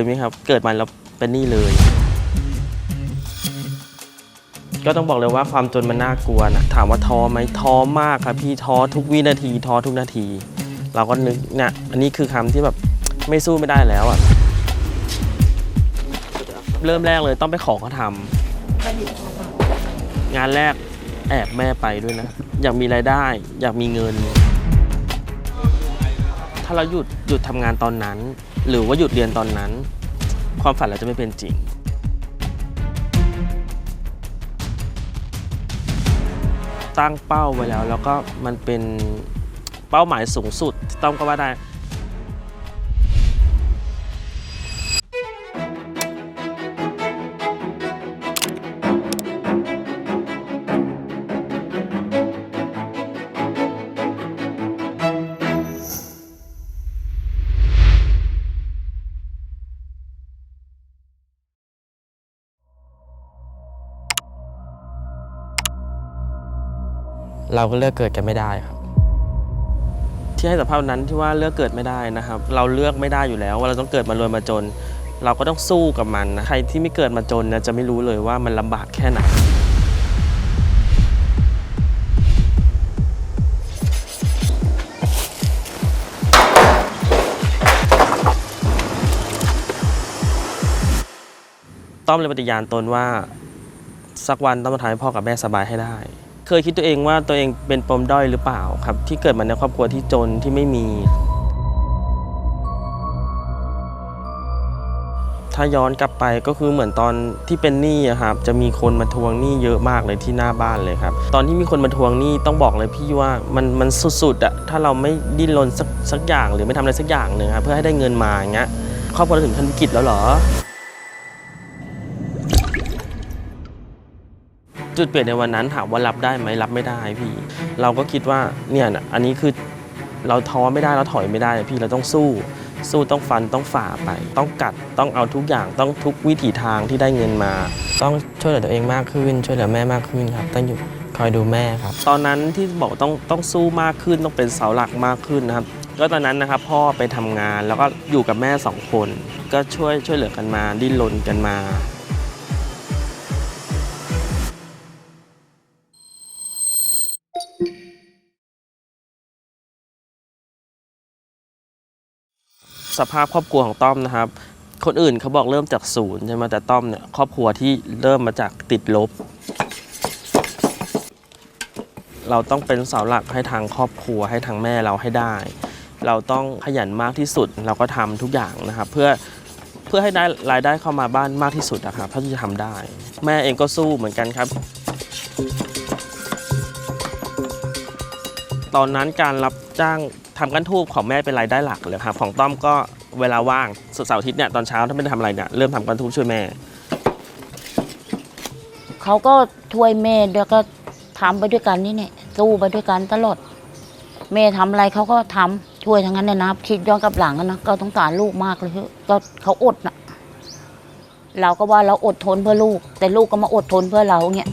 ยไหมครับ เกิดมาแล้วเป็นหนี้เลย ก็ต้องบอกเลยว่าความจนมันน่ากลัวนะถามว่าท้อไหมท้อมากครับพี่ท้อทุกวินาทีท้อทุกนาที เราก็นึกเนี่ยอันนี้คือคำที่แบบไม่สู้ไม่ได้แล้วอะเริ่มแรกเลยต้องไปขอเขาทำงานแรกแอบแม่ไปด้วยนะ อยากมีรายได้ อยากมีเงิน ถ้าเราหยุดหยุดทำงานตอนนั้น หรือว่าหยุดเรียนตอนนั้น ความฝันเราจะไม่เป็นจริง ตั้งเป้าไว้แล้ว แล้วก็มันเป็นเป้าหมายสูงสุดต้องก็ว่าได้ เราก็เลือกเกิดกันไม่ได้ครับ ที่ให้สัมภาษณ์วันนั้นที่ว่าเลือกเกิดไม่ได้นะครับ เราเลือกไม่ได้อยู่แล้ว ว่าเราต้องเกิดมารวยมาจน เราก็ต้องสู้กับมันนะใครที่ไม่เกิดมาจนนะจะไม่รู้เลยว่ามันลำบากแค่ไหนต้อมเลยปฏิญาณตนว่า สักวันต้องมาทำให้พ่อกับแม่สบายให้ได้ เคยคิดตัวเองว่าตัวเองเป็นปมด้อยหรือเปล่าครับ ที่เกิดมาในครอบครัวที่จนที่ไม่มี ถ้าย้อนกลับไปก็คือเหมือนตอนที่เป็นหนี้ครับจะมีคนมาทวงหนี้เยอะมากเลยที่หน้าบ้านเลยครับ ตอนที่มีคนมาทวงหนี้ต้องบอกเลยพี่ว่ามันมันสุดๆอะถ้าเราไม่ดิ้นรนสักสักอย่างหรือไม่ทำอะไรสักอย่างหนึ่งครับเพื่อให้ได้เงินมาอย่างเงี้ยครอบครัวถึงขั้นวิกฤตแล้วเหรอ จุดเปลี่ยนในวันนั้นถามว่ารับได้ไหมรับไม่ได้พี่ เราก็คิดว่าเนี่ยนะอันนี้คือเราท้อไม่ได้เราถอยไม่ได้พี่เราต้องสู้ สู้ต้องฟันต้องฝ่าไป ต้องกัดต้องเอาทุกอย่างต้องทุกวิถีทางที่ได้เงินมา ต้องช่วยเหลือตัวเองมากขึ้น ช่วยเหลือแม่มากขึ้นครับต้องอยู่คอยดูแม่ครับ ตอนนั้นที่บอกต้องต้องสู้มากขึ้นต้องเป็นเสาหลักมากขึ้นนะครับก็ตอนนั้นนะครับพ่อไปทำงานแล้วก็อยู่กับแม่สองคน ก็ช่วยช่วยเหลือกันมา ดิ้นรนกันมา สภาพครอบครัวของต้อมนะครับ คนอื่นเขาบอกเริ่มจากศูนย์ใช่ไหมแต่ต้อมเนี่ยครอบครัวที่เริ่มมาจากติดลบ เราต้องเป็นเสาหลักให้ทางครอบครัวให้ทางแม่เราให้ได้ เราต้องขยันมากที่สุดเราก็ทำทุกอย่างนะครับ เพื่อเพื่อให้ได้รายได้เข้ามาบ้านมากที่สุดนะครับเท่าที่จะทำได้ แม่เองก็สู้เหมือนกันครับตอนนั้นการรับจ้าง ทำกันทูบของแม่เป็นรายได้หลักเลยครับของต้อมก็เวลาว่างสุดเสาร์อาทิตย์เนี่ยตอนเช้าถ้าไม่ได้ทำอะไรเนี่ยเริ่มทำกันทูบช่วยแม่ เขาก็ช่วยแม่แล้วก็ทำไปด้วยกันนี่เนี่ยสู้ไปด้วยกันตลอดแม่ทำอะไรเขาก็ทำช่วยทั้งนั้นเลยนะคิดย้อนกลับหลังอะนะก็ต้องการลูกมากเลยก็เขาอดนะเราก็ว่าเราอดทนเพื่อลูก แต่ลูกก็มาอดทนเพื่อเราเนี่ย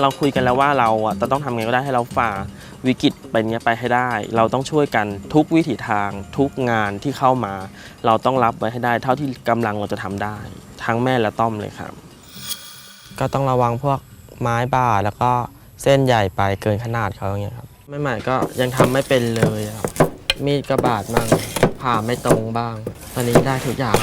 เราคุยกันแล้วว่าเราอะจะต้องทำไงก็ได้ให้เราฝ่าวิกฤตไปเนี้ยไปให้ได้ เราต้องช่วยกันทุกวิถีทางทุกงานที่เข้ามา เราต้องรับไว้ให้ได้ เท่าที่กำลังเราจะทำได้ ทั้งแม่และต้อมเลยครับ ก็ต้องระวังพวกไม้บาดแล้วก็เส้นใหญ่ไปเกินขนาดเขาอย่างเงี้ยครับไม่ใหม่ก็ยังทำไม่เป็นเลยครับมีดก็บาดบ้างผ่าไม่ตรงบ้าง ตอนนี้ได้ทุกอย่าง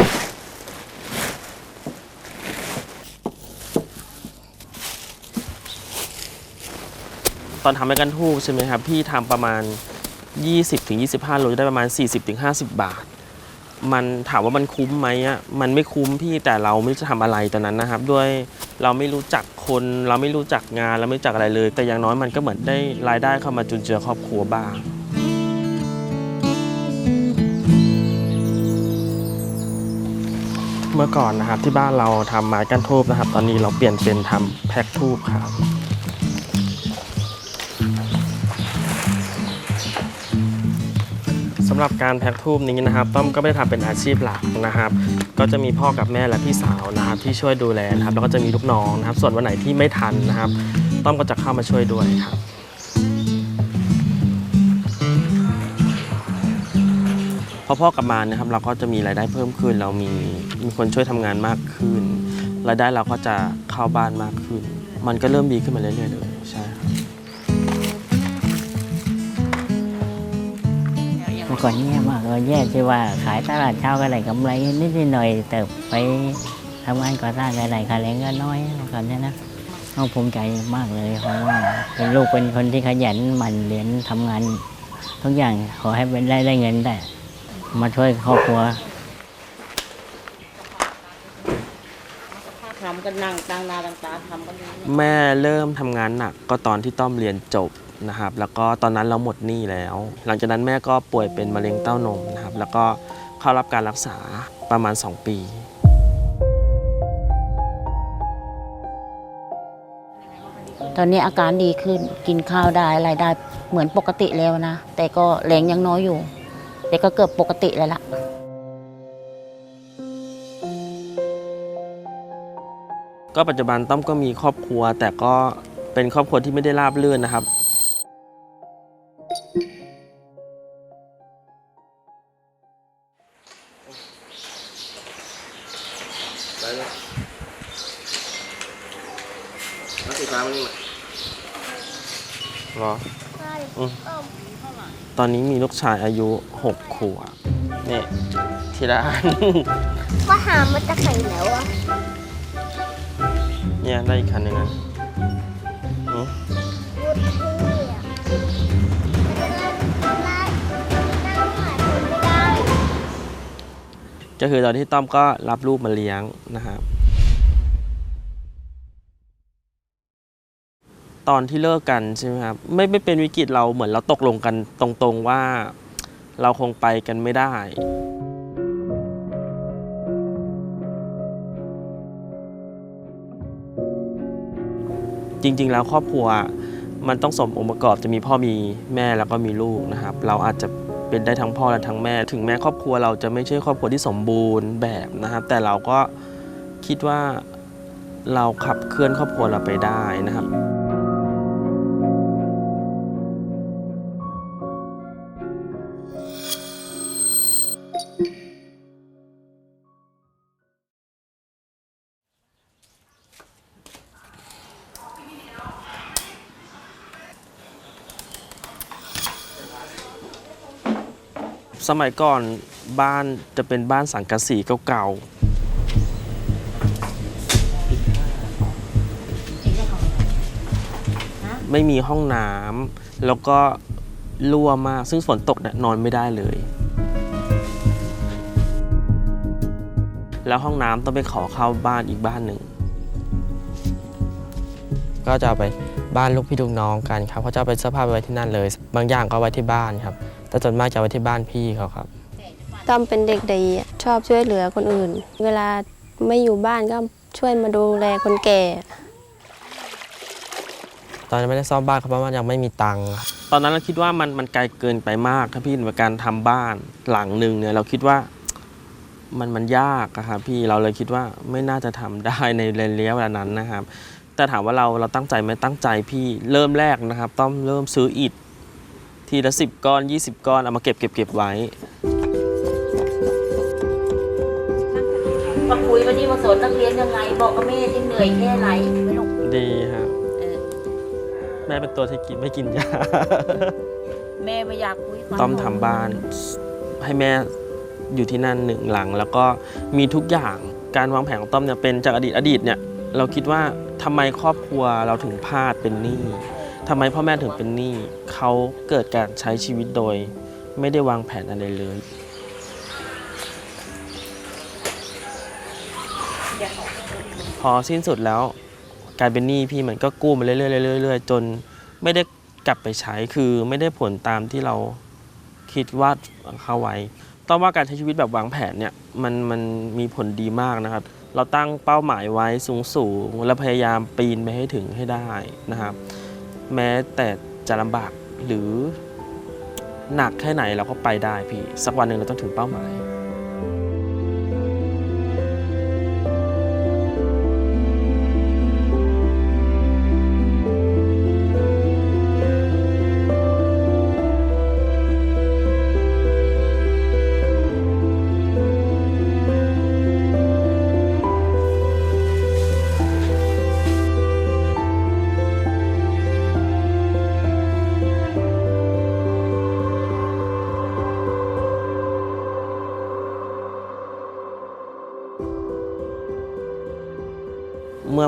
ตอนทำให้กันทูบใช่ไหมครับพี่ทำประมาณ 20-25 โลจะได้ประมาณ 40-50 บาท มันถามว่ามันคุ้มไหมอะมันไม่คุ้มพี่แต่เราไม่รู้จะทำอะไรตอนนั้นนะครับ ด้วยเราไม่รู้จักคนเราไม่รู้จักงานเราไม่รู้จักอะไรเลย แต่อย่างน้อยมันก็เหมือนได้รายได้เข้ามาจุนเจือครอบครัวบ้างเมื่อก่อนนะครับที่บ้านเราทำไม้กั้นทูบนะครับ ตอนนี้เราเปลี่ยนเป็นทำแพ็คทูบครับำหรับการแพ็คทูบนี้นะครับต้อมก็ไม่ได้ทำเป็นอาชีพหลักนะครับ ก็จะมีพ่อกับแม่และพี่สาวนะครับที่ช่วยดูแลนะครับแล้วก็จะมีลูกน้องนะครับ ส่วนวันไหนที่ไม่ทันนะครับ ต้อมก็จะเข้ามาช่วยด้วยครับพอพ่อกลับมานะครับเราก็จะมีรายได้เพิ่มขึ้น เรามีมีคนช่วยทำงานมากขึ้น รายได้เราก็จะเข้าบ้านมากขึ้น มันก็เริ่มดีขึ้นมาเรื่อยๆเลยใช่ มื่อก่อนแย่มากเลยแย่ที่ว่าขายตลาดเช้าก็ได้กำไรนิดๆหน่อยๆแต่ไปทำงานก่อสร้างก็ได้ค่าแรงก็น้อยเมื่อก่อนเนี่ยนะต้องภูมิใจมากเลยเพราะว่าเป็นลูกเป็นคนที่ขยันหมั่นเรียนทำงาน ทุกอย่างขอให้เป็นได้ได้เงินได้ มาช่วยครอบครัวทำก็นั่งตั้งหน้าตั้งตาทำกันเลยแม่เริ่มทำงานหนักก็ตอนที่ต้อมเรียนจบ นะครับ แล้วก็ตอนนั้นเราหมดหนี้แล้ว หลังจากนั้นแม่ก็ป่วยเป็นมะเร็งเต้านมนะครับ แล้วก็เข้ารับการรักษาประมาณ 2 ปี ตอนนี้อาการดีขึ้นกินข้าวได้อะไรได้เหมือนปกติแล้วนะ แต่ก็แรงยังน้อยอยู่ แต่ก็เกือบปกติแล้วล่ะก็ปัจจุบันต้อมก็มีครอบครัว แต่ก็เป็นครอบครัวที่ไม่ได้ราบรื่นนะครับ รออืมตอนนี้มีลูกชายอายุ6ขวบเนี่ยที่ร้านก็หามาจากไหนแล้วอะเนี่ยได้อีกคันหนึ่งนะอืมวุฒิที่อะมันจะนั่งนั่งนั่งหาคนไม่ได้ก็คือตอนที่ต้อมก็รับลูกมาเลี้ยงนะครับ ตอนที่เลิกกันใช่ไหมครับไม่ไม่เป็นวิกฤตเราเหมือนเราตกลงกันตรงๆว่าเราคงไปกันไม่ได้ จริงๆแล้วครอบครัวมันต้องสมองค์ประกอบจะมีพ่อมีแม่แล้วก็มีลูกนะครับ เราอาจจะเป็นได้ทั้งพ่อและทั้งแม่ ถึงแม้ครอบครัวเราจะไม่ใช่ครอบครัวที่สมบูรณ์แบบนะครับ แต่เราก็คิดว่าเราขับเคลื่อนครอบครัวเราไปได้นะครับ สมัยก่อนบ้านจะเป็นบ้านสังกะสีเก่าๆ ไม่มีห้องน้ำแล้วก็รั่วมาก ซึ่งฝนตกเนี่ยนอนไม่ได้เลย แล้วห้องน้ำต้องไปขอเข้าบ้านอีกบ้านหนึ่ง ก็จะเอาไปบ้านลูกพี่ลูกน้องกันครับเขาจะเอาไปเสื้อผ้าไปไว้ที่นั่นเลย บางอย่างก็ไว้ที่บ้านครับ แต่ส่วนมากจะเอาไว้ที่บ้านพี่เขาครับ ต้อมเป็นเด็กดีอะชอบช่วยเหลือคนอื่น เวลาไม่อยู่บ้านก็ช่วยมาดูแลคนแก่ ตอนนั้นไม่ได้ซ่อมบ้านครับเพราะว่ายังไม่มีตังค์ครับตอนนั้นเราคิดว่ามันมันไกลเกินไปมากครับพี่ในการทำบ้านหลังหนึ่งเนี่ยเราคิดว่ามันมันยากอะครับพี่เราเลยคิดว่าไม่น่าจะทำได้ในระยะเวลานั้นนะครับ แต่ถามว่าเราเราตั้งใจไหมตั้งใจพี่เริ่มแรกนะครับ ต้องเริ่มซื้ออิฐ ทีละสิบก้อน 20 ก้อน เอามาเก็บเก็บเก็บไว้ มาคุยวันนี้มาสอนนักเรียนยังไง บอกกับแม่ที่เหนื่อยแค่ไหนไม่รู้ดีครับเออแม่เป็นตัวที่กินไม่กินยา แม่ไม่อยากคุยฟังต้อมทำบ้านให้แม่อยู่ที่นั่นหนึ่งหลัง แล้วก็มีทุกอย่างการวางแผนของต้อมเนี่ยเป็นจากอดีตอดีตเนี่ยเราคิดว่าทำไมครอบครัวเราถึงพลาดเป็นหนี้ ทำไมพ่อแม่ถึงเป็นหนี้เขาเกิดการใช้ชีวิตโดย ไม่ได้วางแผนอะไรเลย พอสิ้นสุดแล้วกายเป็นหนี้พี่มันก็กู้มาเรื่อยๆเรื่อยๆจนไม่ได้กลับไปใช้คือไม่ได้ผลตามที่เราคิดว่าเข้าไว้ ต้องว่าการใช้ชีวิตแบบวางแผนเนี่ยมันมันมีผลดีมากนะครับ เราตั้งเป้าหมายไว้สูงสูงๆแล้วพยายามปีนไปให้ถึงให้ได้นะครับ แม้แต่จะลำบากหรือหนักแค่ไหนเราก็ไปได้พี่ สักวันหนึ่งเราต้องถึงเป้าหมาย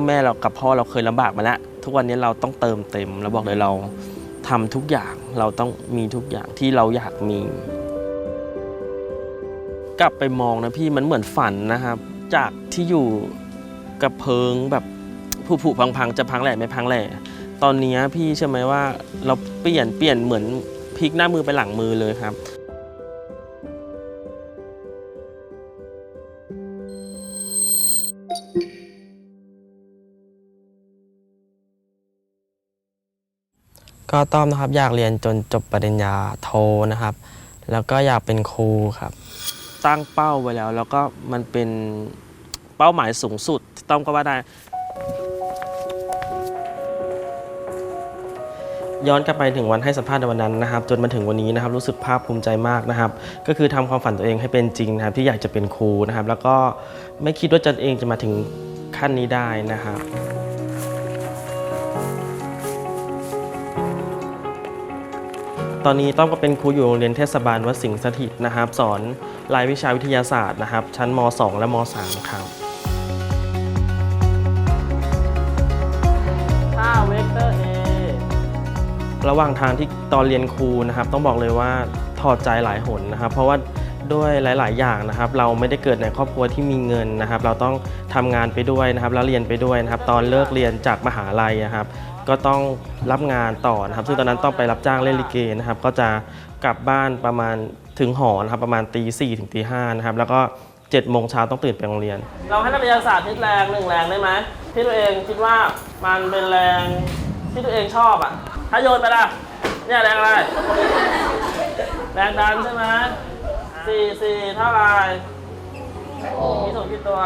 แม่เรากับพ่อเราเคยลำบากมาแล้วทุกวันนี้เราต้องเติมเต็มเราบอกเลยเราทำทุกอย่างเราต้องมีทุกอย่างที่เราอยากมี กลับไปมองนะพี่มันเหมือนฝันนะครับ จากที่อยู่กับเพิงแบบผุผุพังพังๆจะพังแหล่ไม่พังแหล่ตอนนี้พี่ใช่อไหมว่าเราเปลี่ยนเปลี่ยนเหมือนพลิกหน้ามือไปหลังมือเลยครับ ก็ต้อมนะครับอยากเรียนจนจบปริญญาโทนะครับ แล้วก็อยากเป็นครูครับ ตั้งเป้าไว้แล้ว แล้วก็มันเป็นเป้าหมายสูงสุดที่ต้อมก็ว่าได้ ย้อนกลับไปถึงวันให้สัมภาษณ์ในวันนั้นนะครับ จนมาถึงวันนี้นะครับรู้สึกภาคภูมิใจมากนะครับ ก็คือทำความฝันตัวเองให้เป็นจริงนะครับ ที่อยากจะเป็นครูนะครับ แล้วก็ไม่คิดว่าจะเองจะมาถึงขั้นนี้ได้นะครับ ตอนนี้ต้อมก็เป็นครูอยู่โรงเรียนเทศบาลวัดสิงห์สถิตนะครับ สอนรายวิชาวิทยาศาสตร์นะครับ ชั้นม 2 และม 3 ครับค่าเวกเตอร์ A ระหว่างทางที่ตอนเรียนครูนะครับ ต้องบอกเลยว่าถอดใจหลายหนนะครับ เพราะว่าด้วยหลาย ๆ อย่างนะครับ เราไม่ได้เกิดในครอบครัวที่มีเงินนะครับ เราต้องทำงานไปด้วยนะครับ แล้วเรียนไปด้วยนะครับ ตอนเลิกเรียนจากมหาลัยนะครับ ก็ต้องรับงานต่อนะครับ ซึ่งตอนนั้นต้องไปรับจ้างเล่นลิเกนะครับ ก็จะกลับบ้านประมาณถึงหอนะครับประมาณตีสี่ถึงตีห้านะครับ แล้วก็7จ็ดโมงเช้าต้องตื่นไปโรงเรียน เราให้นักเรียนศาสตร์ทิศแรงหนึ่งแรงได้ไหมที่ตัวเองคิดว่ามันเป็นแรงที่ตัวเองชอบอะ ถ้าโยนไปล่ะเนี่ยแรงอะไร แรงดันใช่ไหมสี่สี่เท่าไหร่มีส่วนกี่ตัว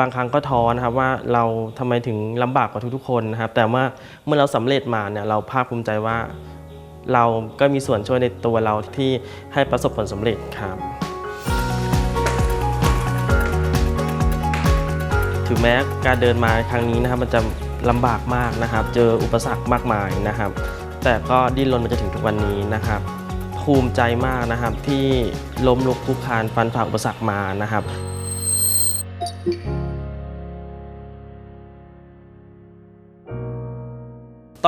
บางครั้งก็ท้อนะครับว่าเราทำไมถึงลำบากกว่าทุกๆคนนะครับ แต่ว่าเมื่อเราสำเร็จมาเนี่ยเราภาคภูมิใจว่า เราก็มีส่วนช่วยในตัวเราที่ให้ประสบผลสำเร็จครับถึงแม้การเดินมาครั้งนี้นะครับ มันจะลำบากมากนะครับ เจออุปสรรคมากมายนะครับ แต่ก็ดิ้นรนมาจนถึงทุกวันนี้นะครับ ภูมิใจมากนะครับที่ล้มลุกคลุกคลานฟันฝ่าอุปสรรคมานะครับ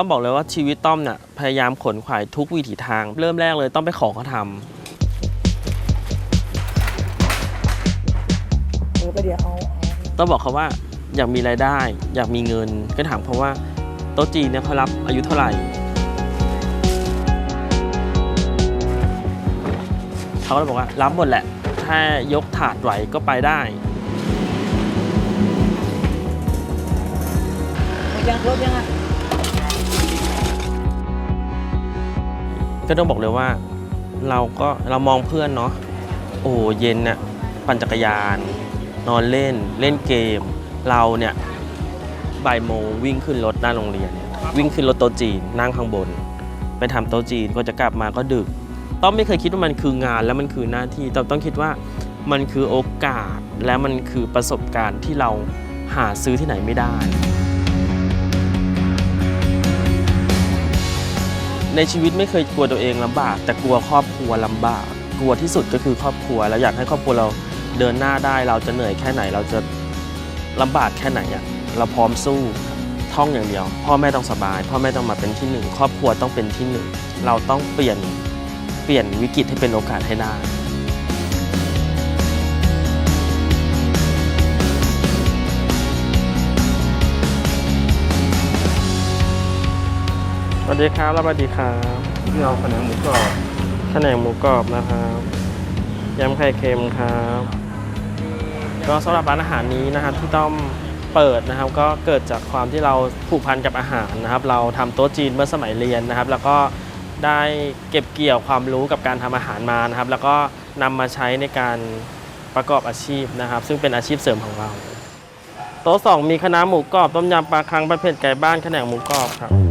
ต้องบอกเลยว่าชีวิตต้อมเนี่ยพยายามขนขวายทุกวิถีทาง เริ่มแรกเลยต้องไปขอเขาทำต้องบอกเขาว่าอยากมีรายได้ อยากมีเงินก็ถามเขาว่าโต๊ะจีนเนี่ยเขารับอายุเท่าไหร่เขาก็เลยบอกว่ารับหมดแหละ ถ้ายกถาดไหวก็ไปได้ ก็ต้องบอกเลยว่า เราก็เรามองเพื่อนเนาะโอ้เย็นน่ะปั่นจักรยาน นอนเล่นเล่นเกม เราเนี่ยบ่ายโมงวิ่งขึ้นรถหน้าโรงเรียน วิ่งขึ้นรถโต๊ะจีนนั่งข้างบน ไปทำโต๊ะจีนก็จะกลับมาก็ดึก ต้องไม่เคยคิดว่ามันคืองานแล้วมันคือหน้าที่ต้องต้องคิดว่ามันคือโอกาสและมันคือประสบการณ์ที่เราหาซื้อที่ไหนไม่ได้ ในชีวิตไม่เคยกลัวตัวเองลำบาก แต่กลัวครอบครัวลำบาก กลัวที่สุดก็คือครอบครัวแล้วอยากให้ครอบครัวเราเดินหน้าได้ เราจะเหนื่อยแค่ไหน เราจะลำบากแค่ไหนอะเราพร้อมสู้ท่องอย่างเดียว พ่อแม่ต้องสบาย พ่อแม่ต้องมาเป็นที่หนึ่งครอบครัวต้องเป็นที่หนึ่งเราต้องเปลี่ยนเปลี่ยนวิกฤตให้เป็นโอกาสให้ได้ วัสดีครับสวัสดีครับที่เราแผนงหมูกรอบแผนงหมูกรอบนะครับยำไข่เค็มครับ ก็สำหรับร้านอาหารนี้นะครับที่ต้องเปิดนะครับก็เกิดจากความที่เราผูกพันกับอาหารนะครับ เราทำโต๊ะจีนเมื่อสมัยเรียนนะครับ แล้วก็ได้เก็บเกี่ยวความรู้กับการทำอาหารมานะครับ แล้วก็นำมาใช้ในการประกอบอาชีพนะครับ ซึ่งเป็นอาชีพเสริมของเรา โต๊ะสองมีคณะน้าหมูกรอบต้มยำปลาคังปลาเผ็ดไก่บ้านขนงหมูกรอบครับ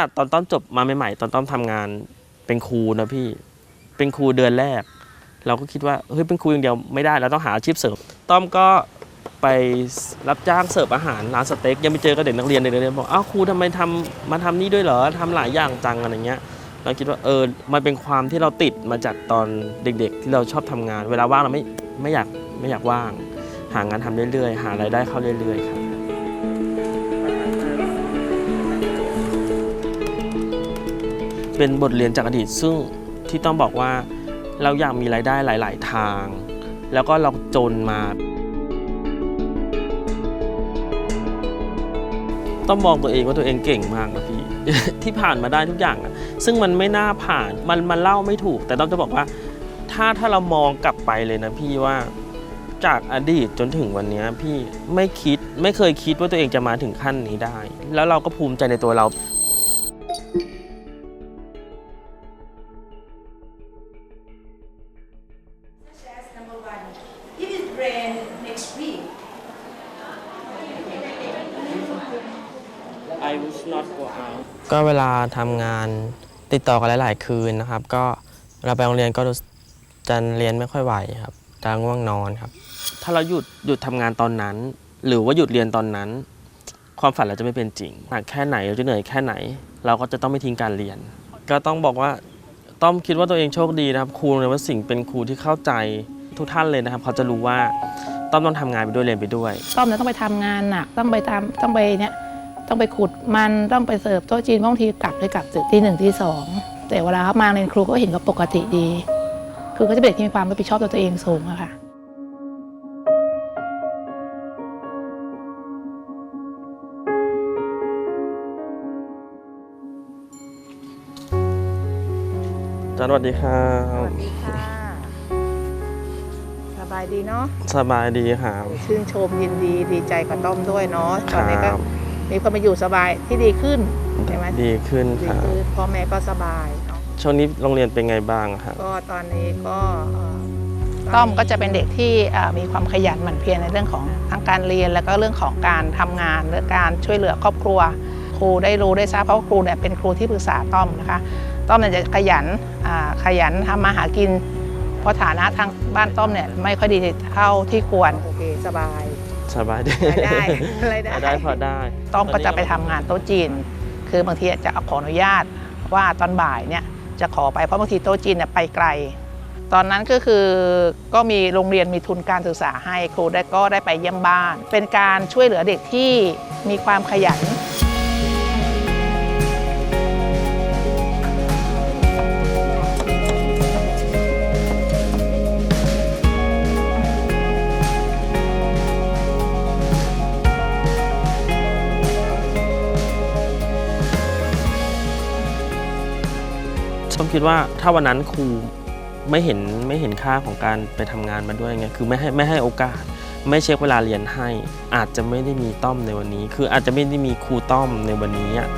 นาดตอนต้อมจบมาใหม่ๆตอนต้อมทำงานเป็นครูนะพี่ เป็นครูเดือนแรก เราก็คิดว่าเฮ้ยเป็นครูอย่างเดียวไม่ได้เราต้องหาอาชีพเสริมต้อมก็ไปรับจ้างเสิร์ฟอาหารร้านสเต็กยังไปเจอกับเด็กนักเรียนเด็กนักเรียนบอกอ้าวครูทำไมทำมาทำนี่ด้วยเหรอทำหลายอย่างจังอะไรเงี้ย เราคิดว่าเออมันเป็นความที่เราติดมาจากตอนเด็ก ๆ ที่เราชอบทำงาน เวลาว่างเราไม่ไม่อยากไม่อยากว่าง หางานทำเรื่อยๆ หารายได้เข้าเรื่อยๆครับ เป็นบทเรียนจากอดีตซึ่งที่ต้องบอกว่าเราอยากมีรายได้หลาย ๆ ทาง แล้วก็เราจนมา ต้องมองตัวเองว่าตัวเองเก่งมากนะพี่ที่ผ่านมาได้ทุกอย่างอะซึ่งมันไม่น่าผ่านมันมันเล่าไม่ถูก แต่ต้องจะบอกว่า ถ้าถ้าเรามองกลับไปเลยนะพี่ว่าจากอดีตจนถึงวันนี้พี่ไม่คิดไม่เคยคิดว่าตัวเองจะมาถึงขั้นนี้ได้ แล้วเราก็ภูมิใจในตัวเรา ก็เวลาทำงานติดต่อกันหลาย ๆ คืนนะครับ ก็เวลาไปโรงเรียนก็รู้สึกจะเรียนไม่ค่อยไหวครับจะง่วงนอนครับ ถ้าเราหยุดหยุดทำงานตอนนั้น หรือว่าหยุดเรียนตอนนั้น ความฝันเราจะไม่เป็นจริงหนักแค่ไหนเราจะเหนื่อยแค่ไหน เราก็จะต้องไม่ทิ้งการเรียน ก็ต้องบอกว่าต้อมคิดว่าตัวเองโชคดีนะครับครูในวัดสิงห์เป็นครูที่เข้าใจทุกท่านเลยนะครับ เขาจะรู้ว่าต้อมต้องทำงานไปด้วยเรียนไปด้วย ต้อมเนี่ยต้องไปทำงานหนักต้องไปตามต้องไปเนี่ย ต้องไปขุดมันต้องไปเสิร์ฟโต๊ะจีนบางทีกลับเลยกลับดึกที่หนึ่งที่สองแต่เวลาเขามาเรียนครูก็เห็นก็ปกติดี คือเขาจะเป็นเด็กที่มีความรับผิดชอบต่อตัวเองสูงอะค่ะอาจารย์สวัสดีครับสวัสดีค่ะ สบายดีเนาะ สบายดีครับชื่นชมยินดีดีใจกับต้อมด้วยเนาะคตอนนี้ก็รับ มีความมาอยู่สบายที่ดีขึ้นใช่ไหมดีขึ้นดีครับขึ้นพ่อแม่ก็สบายเนาะช่วงนี้โรงเรียนเป็นไงบ้างครับก็ตอนนี้ก็เอ่อต้อมก็จะเป็นเด็กที่เอ่อมีความขยันหมั่นเพียรในเรื่องของทั้งการเรียน แล้วก็เรื่องของการทำงานและการช่วยเหลือครอบครัว ครูได้รู้ได้ทราบเพราะว่าครูเนี่ยเป็นครูที่ปรึกษาต้อมนะคะต้อมเนี่ยจะขยันอ่าขยันทำมาหากินเพราะฐานะทางบ้านต้อมเนี่ยไม่ค่อยดีเท่าที่ควร โอเคสบาย สบายดีรายได้รายได้ รายได้พอได้ ต้อมก็จะไปทำงานโต๊ะจีน คือบางทีจะขออนุญาตว่าตอนบ่ายเนี่ยจะขอไปเพราะบางทีโต๊ะจีนเนี่ยไปไกล ตอนนั้นก็คือก็มีโรงเรียนมีทุนการศึกษาให้ครูได้ก็ได้ไปเยี่ยมบ้าน เป็นการช่วยเหลือเด็กที่มีความขยัน คิดว่าถ้าวันนั้นครูไม่เห็นไม่เห็นค่าของการไปทำงานมาด้วยไงคือไม่ให้ไม่ให้โอกาส ไม่เช็คเวลาเรียนให้ อาจจะไม่ได้มีต้อมในวันนี้ คืออาจจะไม่ได้มีครูต้อมในวันนี้อะ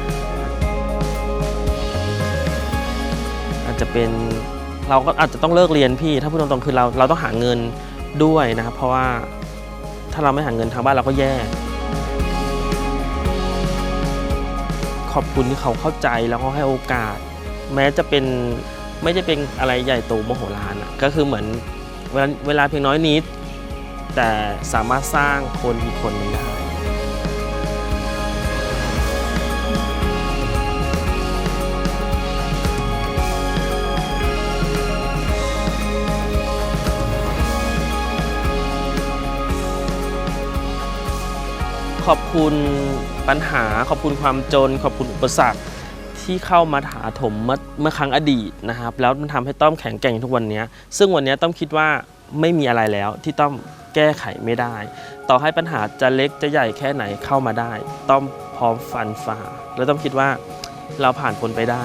อาจจะเป็นเราก็อาจจะต้องเลิกเรียนพี่ ถ้าพูดตรงๆคือเราเราต้องหาเงินด้วยนะครับ เพราะว่าถ้าเราไม่หาเงินทางบ้านเราก็แย่ ขอบคุณที่เขาเข้าใจแล้วก็ให้โอกาส แม้จะเป็นไม่จะเป็นอะไรใหญ่โตมโหฬารอะก็คือเหมือนเวลาเวลาเพียงน้อยนิด แต่สามารถสร้างคนอีกคนหนึงได้ขอบคุณปัญหาขอบคุณความจน ขอบคุณอุปสรรค ที่เข้ามาถาถมเมื่อเมื่อครั้งอดีตนะครับ แล้วมันทำให้ต้อมแข็งแกร่งทุกวันนี้ ซึ่งวันนี้ต้อมคิดว่าไม่มีอะไรแล้วที่ต้อมแก้ไขไม่ได้ ต่อให้ปัญหาจะเล็กจะใหญ่แค่ไหนเข้ามาได้ ต้อมพร้อมฟันฝ่า แล้วต้อมคิดว่าเราผ่านพ้นไปได้